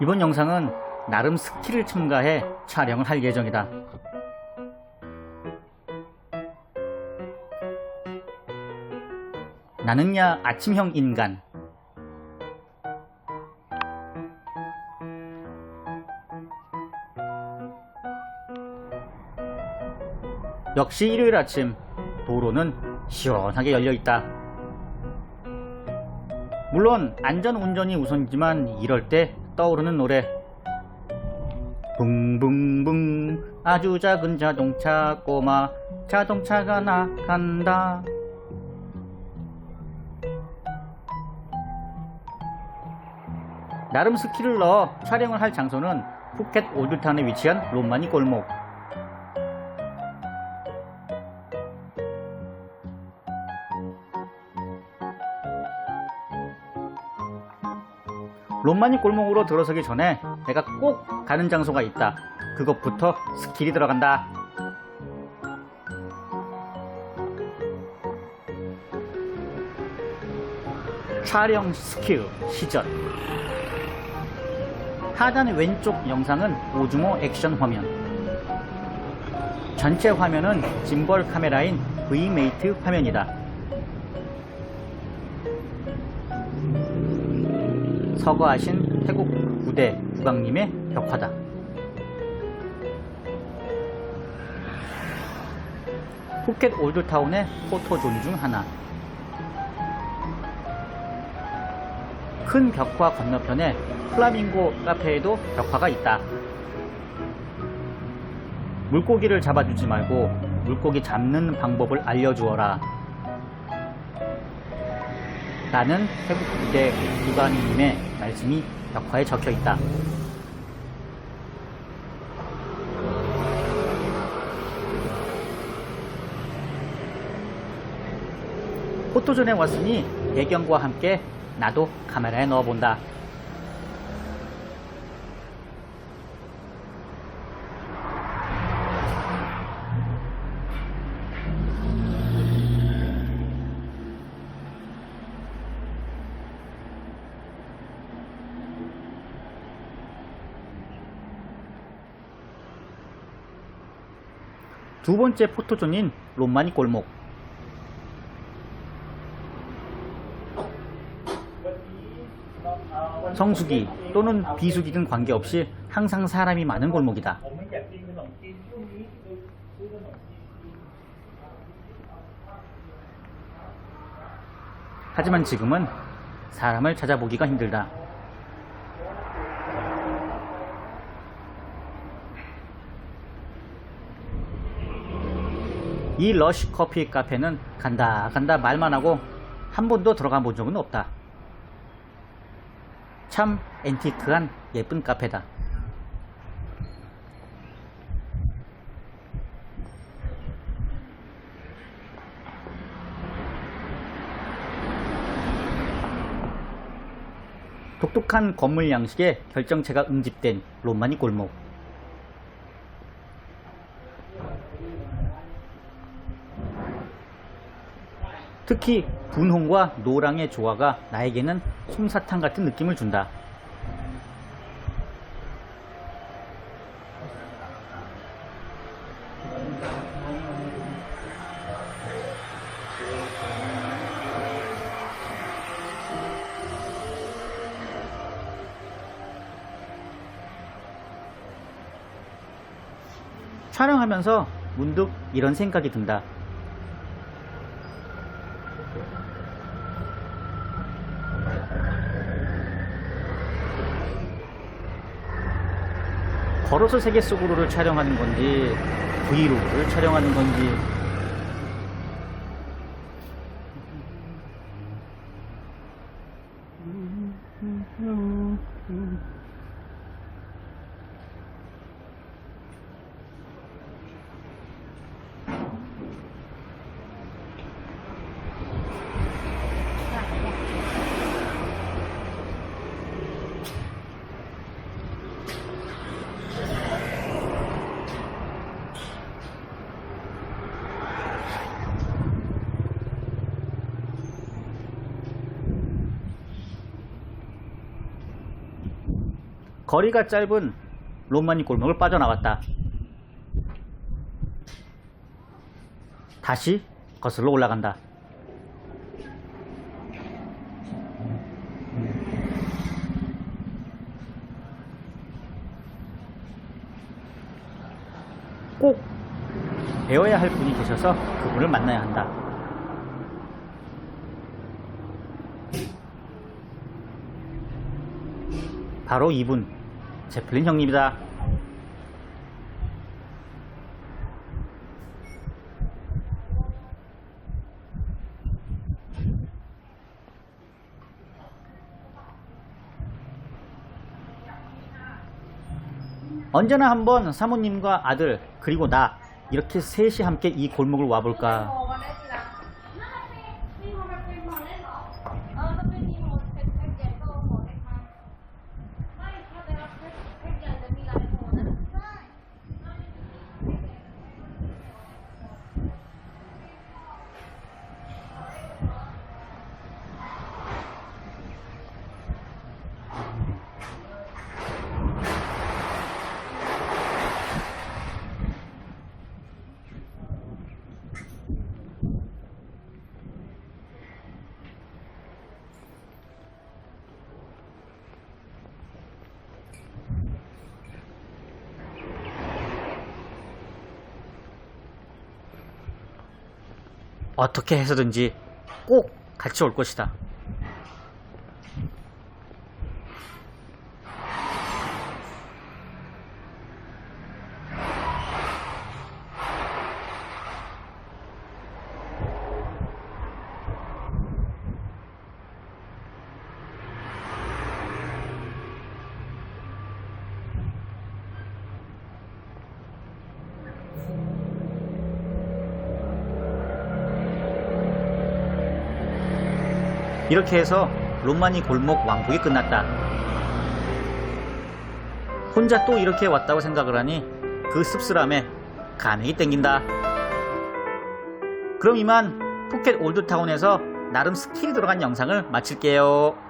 이번 영상은 나름 스킬을 첨가해 촬영을 할 예정이다. 나는야 아침형 인간. 역시 일요일 아침 도로는 시원하게 열려 있다. 물론 안전 운전이 우선이지만 이럴 때 떠오르는 노래. 붕붕붕. 아주 작은 자동차 꼬마 자동차가 나간다. 나름 스킬을 넣어 촬영을 할 장소는 푸켓 올드타운에 위치한 롬마니 골목 롬마니 골목으로 들어서기 전에 내가 꼭 가는 장소가 있다. 그것부터 스킬이 들어간다. 촬영 스킬 시전. 하단 왼쪽 영상은 오즈모 액션 화면. 전체 화면은 짐벌 카메라인 V메이트 화면이다. 서거하신 태국 부대 국왕님의 벽화다. 푸켓 올드타운의 포토존 중 하나. 큰 벽화 건너편에 플라밍고 카페에도 벽화가 있다. 물고기를 잡아주지 말고 물고기 잡는 방법을 알려주어라. 라는 부대 국왕님의 말씀이 벽화에 적혀 있다. 포토존에 왔으니 배경과 함께 나도 카메라에 넣어본다. 두 번째 포토존인 롬마니 골목. 성수기 또는 비수기든 관계없이 항상 사람이 많은 골목이다. 하지만 지금은 사람을 찾아보기가 힘들다. 이 러쉬 커피 카페는 간다 간다 말만 하고 한 번도 들어가 본 적은 없다. 참 앤티크한 예쁜 카페다. 독특한 건물 양식에 결정체가 응집된 로마니 골목. 특히 분홍과 노랑의 조화가 나에게는 솜사탕 같은 느낌을 준다. 촬영하면서 문득 이런 생각이 든다. 걸어서 세계 속으로를 촬영하는 건지 브이로그를 촬영하는 건지. 음, 음, 음, 거리가 짧은 로마니 골목을 빠져나왔다. 다시 거슬러 올라간다. 꼭 배워야 할 분이 계셔서 그분을 만나야 한다. 바로 이분, 제플린 형님이다. 언제나 한번 사모님과 아들 그리고 나 이렇게 셋이 함께 이 골목을 와볼까 어떻게 해서든지 꼭 같이 올 것이다. 이렇게 해서 로마니 골목 왕복이 끝났다. 혼자 또 이렇게 왔다고 생각을 하니 그 씁쓸함에 감액이 땡긴다. 그럼 이만 푸켓 올드타운에서 나름 스킬이 들어간 영상을 마칠게요.